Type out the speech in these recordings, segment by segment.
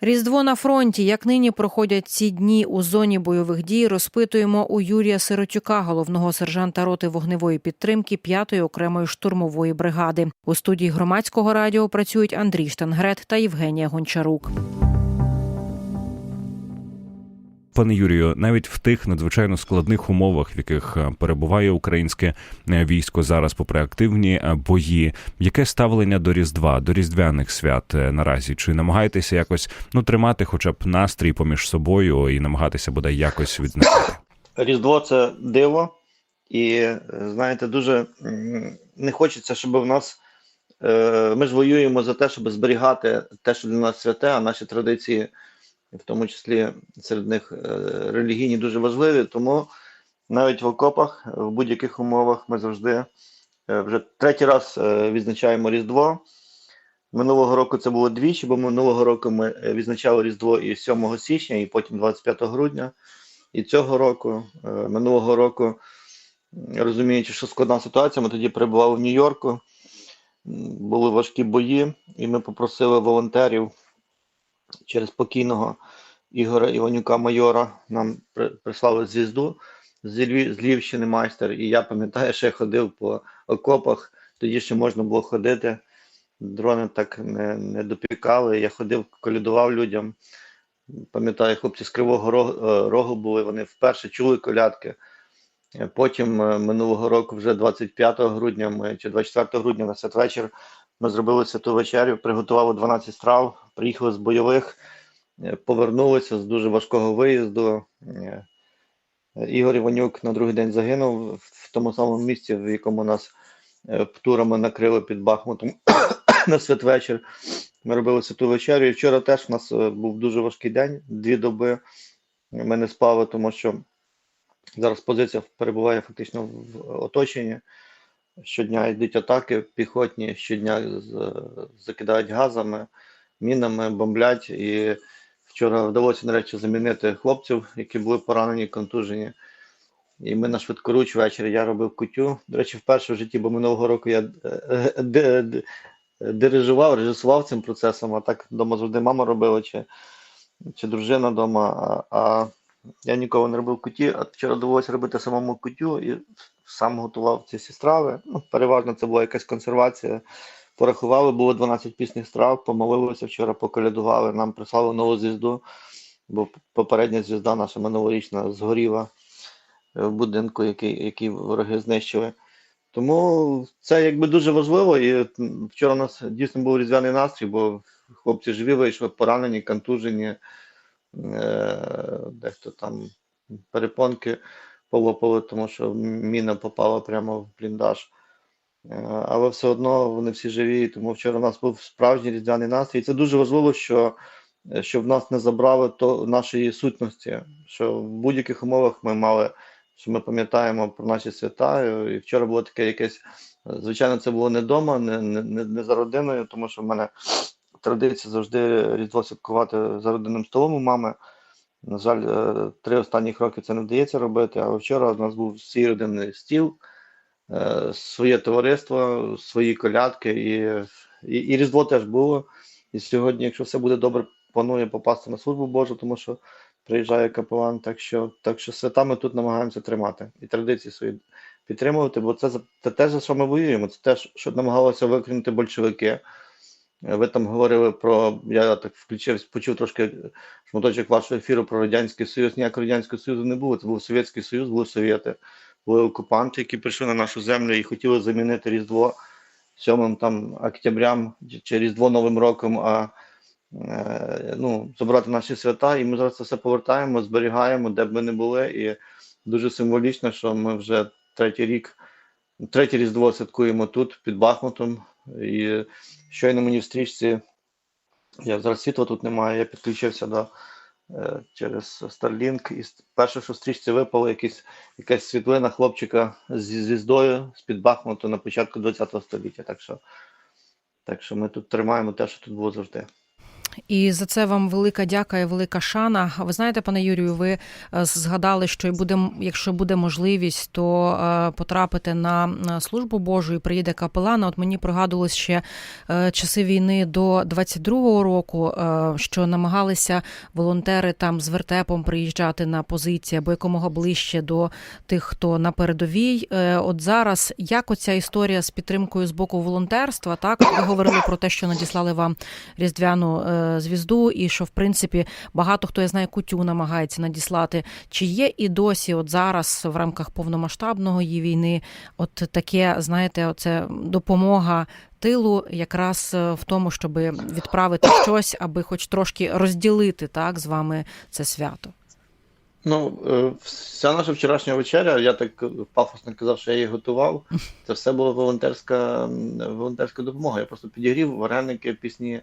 Різдво на фронті. Як нині проходять ці дні у зоні бойових дій, розпитуємо у Юрія Сиротюка, головного сержанта роти вогневої підтримки 5-ї окремої штурмової бригади. У студії громадського радіо працюють Андрій Штангрет та Євгенія Гончарук. Пане Юрію, навіть в тих надзвичайно складних умовах, в яких е, перебуває українське е, військо зараз, попри активні е, бої, яке ставлення до Різдва, до різдвяних свят наразі? Чи намагаєтеся якось ну тримати, хоча б настрій поміж собою і намагатися бодай якось відзначати? Різдво це диво, і знаєте, дуже не хочеться, щоб в нас ми ж воюємо за те, щоб зберігати те, що для нас святе, а наші традиції, в тому числі серед них е, релігійні, дуже важливі. Тому навіть в окопах, в будь-яких умовах, ми завжди е, вже третій раз е, відзначаємо Різдво. Минулого року це було двічі, бо минулого року ми відзначали Різдво і 7 січня, і потім 25 грудня. І цього року, минулого року, розуміючи, що складна ситуація, ми тоді перебували в Нью-Йорку, були важкі бої, і ми попросили волонтерів через покійного Ігоря Іванюка майора. Нам прислали звізду з Львів- з Львівщини майстер. І я пам'ятаю, що я ходив по окопах, тоді ще можна було ходити. Дрони так не, не допікали. Я ходив, колядував людям. Пам'ятаю, хлопці з Кривого Рогу, е, були, вони вперше чули колядки. Потім е, минулого року, вже 25 грудня ми, чи 24 грудня на святвечір, ми зробили святу вечерю, приготували 12 страв, приїхали з бойових, е, повернулися з дуже важкого виїзду. Е, Ігор Іванюк на другий день загинув в тому самому місці, в якому нас е, птурами накрили під Бахмутом на святвечір. Ми робили святу вечерю. І вчора теж у нас був дуже важкий день, дві доби. Ми не спали, тому що зараз позиція перебуває фактично в оточенні. Щодня йдуть атаки піхотні, щодня закидають газами, мінами, бомблять. І вчора вдалося нарешті замінити хлопців, які були поранені, контужені. І ми на швидкоруч ввечері я робив кутю. До речі, вперше в житті, бо минулого року я е, е, ди- ди- дирижував, режисував цим процесом, а так вдома завжди мама робила чи, чи дружина вдома. А, а я ніколи не робив куті, а вчора довелося робити самому кутю і сам готував ці всі страви. Ну, переважно це була якась консервація. Порахували, було 12 пісних страв, помолилися вчора, поколядували, нам прислали нову звізду, бо попередня звізда наша минулорічна згоріла в будинку, який, який вороги знищили. Тому це якби дуже важливо. І вчора у нас дійсно був різдвяний настрій, бо хлопці живі вийшли, поранені, контужені, е, дехто там перепонки полопали, тому що міна попала прямо в бліндаж. Е, Але все одно вони всі живі, тому вчора у нас був справжній різдвяний настрій. І це дуже важливо, що е, щоб нас не забрали то нашої сутності, що в будь-яких умовах ми мали, що ми пам'ятаємо про наші свята. І вчора було таке якесь, звичайно, це було не вдома, не, не- не за родиною, тому що в мене традиція завжди різдво святкувати за родинним столом у мами. На жаль, е, три останніх роки це не вдається робити, але вчора у нас був свій родинний стіл, е, своє товариство, свої колядки, і, і, і Різдво теж було. І сьогодні, якщо все буде добре, планую попасти на службу Божу, тому що приїжджає капелан. Так що, так що свята ми тут намагаємося тримати і традиції свої підтримувати, бо це, це те, за що ми воюємо. Це те, що намагалися викинути большевики. Е, Ви там говорили про. Я так включив, почув трошки шматочок вашого ефіру про Радянський Союз. Ніякого Радянського Союзу не було. Це був Совєтський Союз, були совєти, були окупанти, які прийшли на нашу землю і хотіли замінити Різдво 7 там октябрям чи Різдво Новим роком, а е, ну, забрати наші свята. І ми зараз це все повертаємо, зберігаємо, де б ми не були. І дуже символічно, що ми вже третій рік, третє Різдво святкуємо тут, під Бахмутом. І щойно мені в стрічці, я зараз світла тут немає, я підключився до е, через Starlink, і перше, що в стрічці випало, якісь, якась світлина хлопчика зі звіздою з-під Бахмуту на початку ХХ століття. Так що, так що ми тут тримаємо те, що тут було завжди. І за це вам велика дяка і велика шана. Ви знаєте, пане Юрію, ви е, згадали, що буде, якщо буде можливість, то е, потрапити на службу Божу і приїде капелан. От мені пригадувалось ще е, часи війни до 22-го року, що намагалися волонтери там з вертепом приїжджати на позиції або якомога ближче до тих, хто на передовій. От зараз як оця історія з підтримкою з боку волонтерства? Так, ви говорили про те, що надіслали вам різдвяну звізду, і що в принципі багато хто я знаю, кутю намагається надіслати. Чи є і досі, от зараз в рамках повномасштабного її війни, от таке, знаєте, оце допомога тилу, якраз е, в тому, щоб відправити щось, аби хоч трошки розділити так з вами це свято. Ну, е, вся наша вчорашня вечеря, я так пафосно казав, що я її готував. Це все була волонтерська, волонтерська допомога. Я просто підігрів вареники, пісні,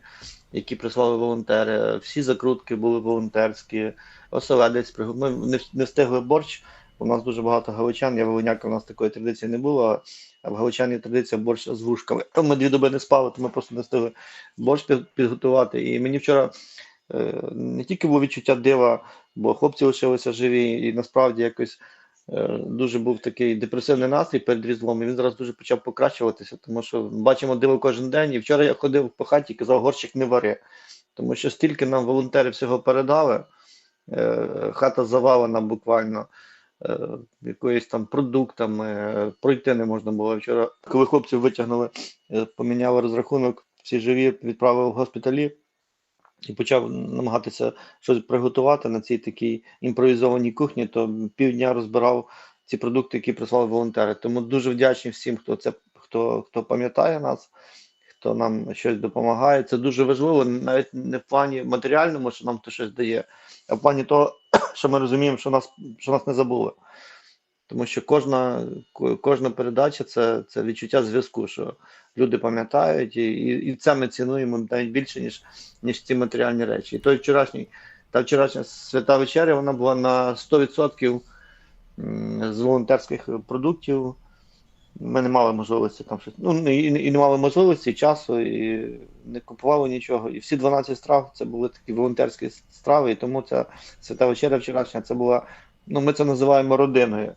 які прислали волонтери. Всі закрутки були волонтерські, оселедець приготував. Ми не, встигли борщ. У нас дуже багато галичан. Я волиняка, у нас такої традиції не було. А в галичан є традиція борщ з вушками. Ми дві доби не спали, то ми просто не встигли борщ підготувати. І мені вчора не тільки було відчуття дива, бо хлопці лишилися живі, і насправді якось е, дуже був такий депресивний настрій перед Різдвом, і він зараз дуже почав покращуватися, тому що бачимо диво кожен день. І вчора я ходив по хаті і казав, горщик не вари. Тому що стільки нам волонтери всього передали, е, хата завалена буквально. е, Якоїсь там продуктами е, пройти не можна було. Вчора, коли хлопців витягнули, е, поміняли розрахунок, всі живі, відправили в госпіталі і почав намагатися щось приготувати на цій такій імпровізованій кухні, то півдня розбирав ці продукти, які прислали волонтери. Тому дуже вдячні всім, хто це хто, хто пам'ятає нас, хто нам щось допомагає. Це дуже важливо, навіть не в плані матеріальному, що нам хтось щось дає, а в плані того, що ми розуміємо, що нас, що нас не забули. Тому що кожна, кожна передача це, це відчуття зв'язку, що люди пам'ятають, і, і, і це ми цінуємо навіть більше, ніж, ніж ці матеріальні речі. І той вчорашній, та вчорашня свята вечеря, вона була на 100% з волонтерських продуктів. Ми не мали можливості там щось. Ну і, і не мали можливості, часу, і не купували нічого. І всі 12 страв це були такі волонтерські страви, і тому ця свята вечеря вчорашня це була. Ну, ми це називаємо родиною.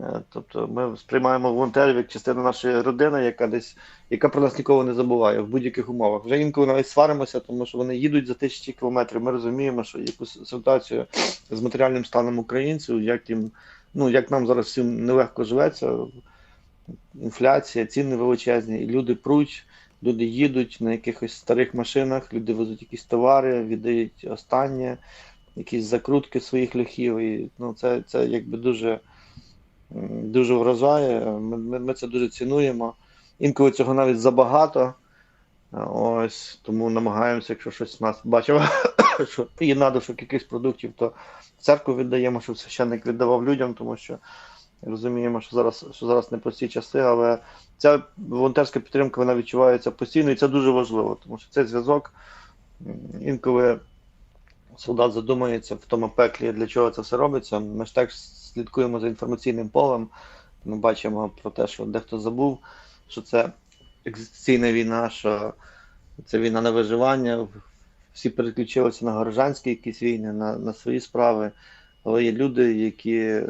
Е, Тобто ми сприймаємо волонтерів як частину нашої родини, яка десь яка про нас ніколи не забуває в будь-яких умовах. Вже інколи навіть сваримося, тому що вони їдуть за тисячі кілометрів. Ми розуміємо, що якусь ситуацію з матеріальним станом українців, як їм, ну як нам зараз всім нелегко живеться, інфляція, ціни величезні, і люди пруть, люди їдуть на якихось старих машинах, люди везуть якісь товари, віддають останнє, якісь закрутки своїх льохів. І ну, це, це якби дуже дуже вражає. Ми, ми, це дуже цінуємо. Інколи цього навіть забагато. Ось тому намагаємося, якщо щось в нас бачимо, що є надушок якихось продуктів, то церкву віддаємо, щоб священник віддавав людям, тому що розуміємо, що зараз, що зараз непрості часи, але ця волонтерська підтримка вона відчувається постійно, і це дуже важливо, тому що цей зв'язок інколи солдат задумається в тому пеклі, для чого це все робиться. Ми ж так слідкуємо за інформаційним полем. Ми бачимо про те, що дехто забув, що це екзистенційна війна, що це війна на виживання. Всі переключилися на горожанські якісь війни, на, на свої справи. Але є люди, які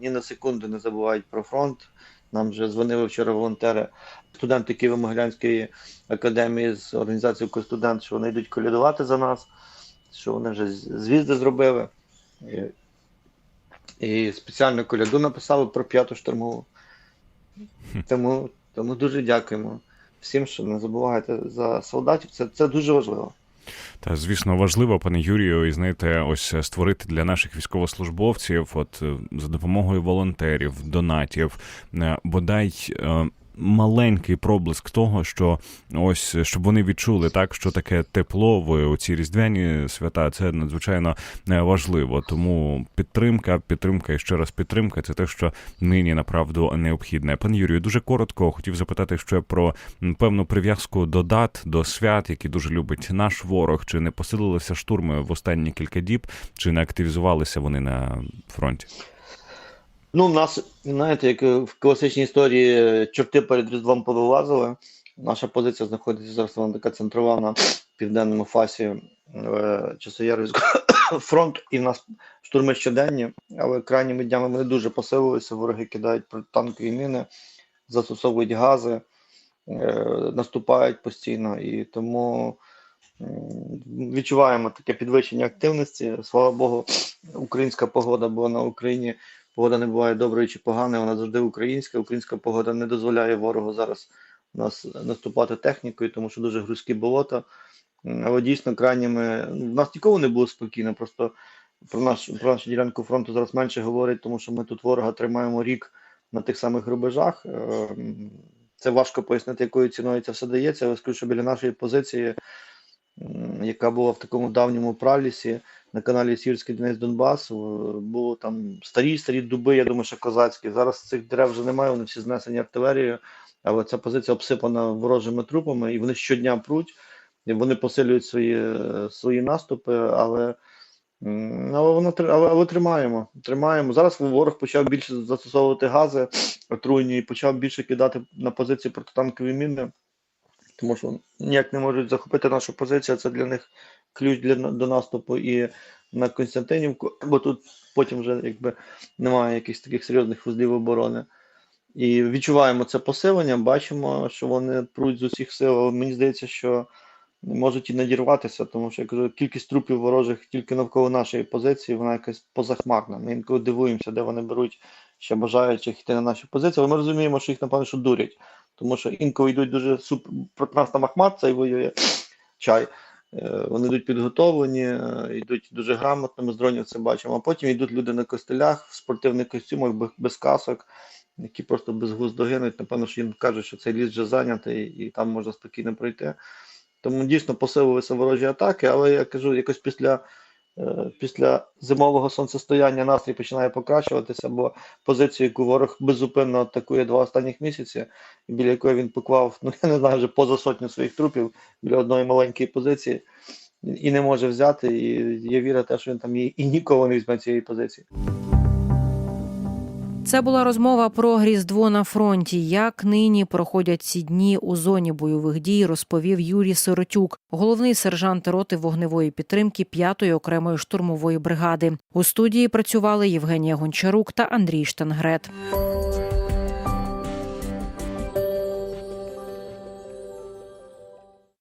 ні на секунду не забувають про фронт. Нам вже дзвонили вчора волонтери, студенти Києво-Могилянської академії з організацією «Костудент», що вони йдуть колядувати за нас, що вони вже звізди зробили. І, спеціально коляду написали про п'яту штурмову. Тому, тому дуже дякуємо всім, що не забуваєте за солдатів. Це, це дуже важливо. Та звісно важливо, пане Юрію, і знаєте, ось створити для наших військовослужбовців, от е, за допомогою волонтерів, донатів, е, бодай. Маленький проблиск того, що ось щоб вони відчули так, що таке тепло в оці різдвяні свята, це надзвичайно е, важливо. Тому підтримка, підтримка і ще раз підтримка це те, що нині направду необхідне. Пане Юрію, дуже коротко хотів запитати ще про певну прив'язку до дат, до свят, які дуже любить наш ворог. Чи не посилилися штурми в останні кілька діб, чи не активізувалися вони на фронті? Ну, в нас, знаєте, як в класичній історії чорти перед Різдвом повилазили. Наша позиція знаходиться зараз, вона така центрована в південному фасі е, Часоярівського фронту, і в нас штурми щоденні, але крайніми днями вони дуже посилилися. Вороги кидають танкові міни, застосовують гази, е, наступають постійно, і тому відчуваємо таке підвищення активності. Слава Богу, українська погода, бо на Україні погода не буває доброю чи поганою, вона завжди українська. Українська погода не дозволяє ворогу зараз нас наступати технікою, тому що дуже грузькі болота. Але дійсно крайніми в нас ніколи не було спокійно. Просто про наш про нашу ділянку фронту зараз менше говорять, тому що ми тут ворога тримаємо рік на тих самих рубежах. Ем, Це важко пояснити, якою ціною це все дається. Але скажу, що біля нашої позиції, яка була в такому давньому пралісі на каналі Сірський Донець Донбас, е, було там старі старі дуби, я думаю, що козацькі. Зараз цих дерев вже немає, вони всі знесені артилерією, але ця позиція обсипана ворожими трупами, і вони щодня пруть. І вони посилюють свої, е, свої наступи, але, але, воно, але, але тримаємо. Тримаємо. Зараз ворог почав більше застосовувати гази отруйні і почав більше кидати на позиції протитанкові міни, тому що ніяк не можуть захопити нашу позицію. Це для них ключ для, до наступу і на Константинівку, бо тут потім вже якби немає якихось таких серйозних вузлів оборони. І відчуваємо це посилення, бачимо, що вони пруть з усіх сил. Мені здається, що можуть і надірватися, тому що я кажу, кількість трупів ворожих тільки навколо нашої позиції, вона якась позахмарна. Ми інколи дивуємося, де вони беруть ще бажаючих йти на наші позиції, але ми розуміємо, що їх, напевно, що дурять, тому що інколи йдуть дуже суп... нас там Ахмат цей воює чай. Е, Вони йдуть підготовлені, е, йдуть дуже грамотно, ми з дронів це бачимо. А потім йдуть люди на костелях в спортивних костюмах, без касок, які просто безглуздо гинуть. Напевно, що їм кажуть, що цей ліс вже зайнятий і там можна спокійно пройти. Тому дійсно посилилися ворожі атаки, але я кажу, якось після, після зимового сонцестояння настрій починає покращуватися, бо позицію, яку ворог безупинно атакує два останніх місяці, біля якої він поклав, ну я не знаю, вже поза сотню своїх трупів біля одної маленької позиції, і не може взяти. І є віра, те, що він там і, і ніколи не візьме цієї позиції. Це була розмова про Різдво на фронті. Як нині проходять ці дні у зоні бойових дій, розповів Юрій Сиротюк, головний сержант роти вогневої підтримки 5-ї окремої штурмової бригади. У студії працювали Євгенія Гончарук та Андрій Штангрет.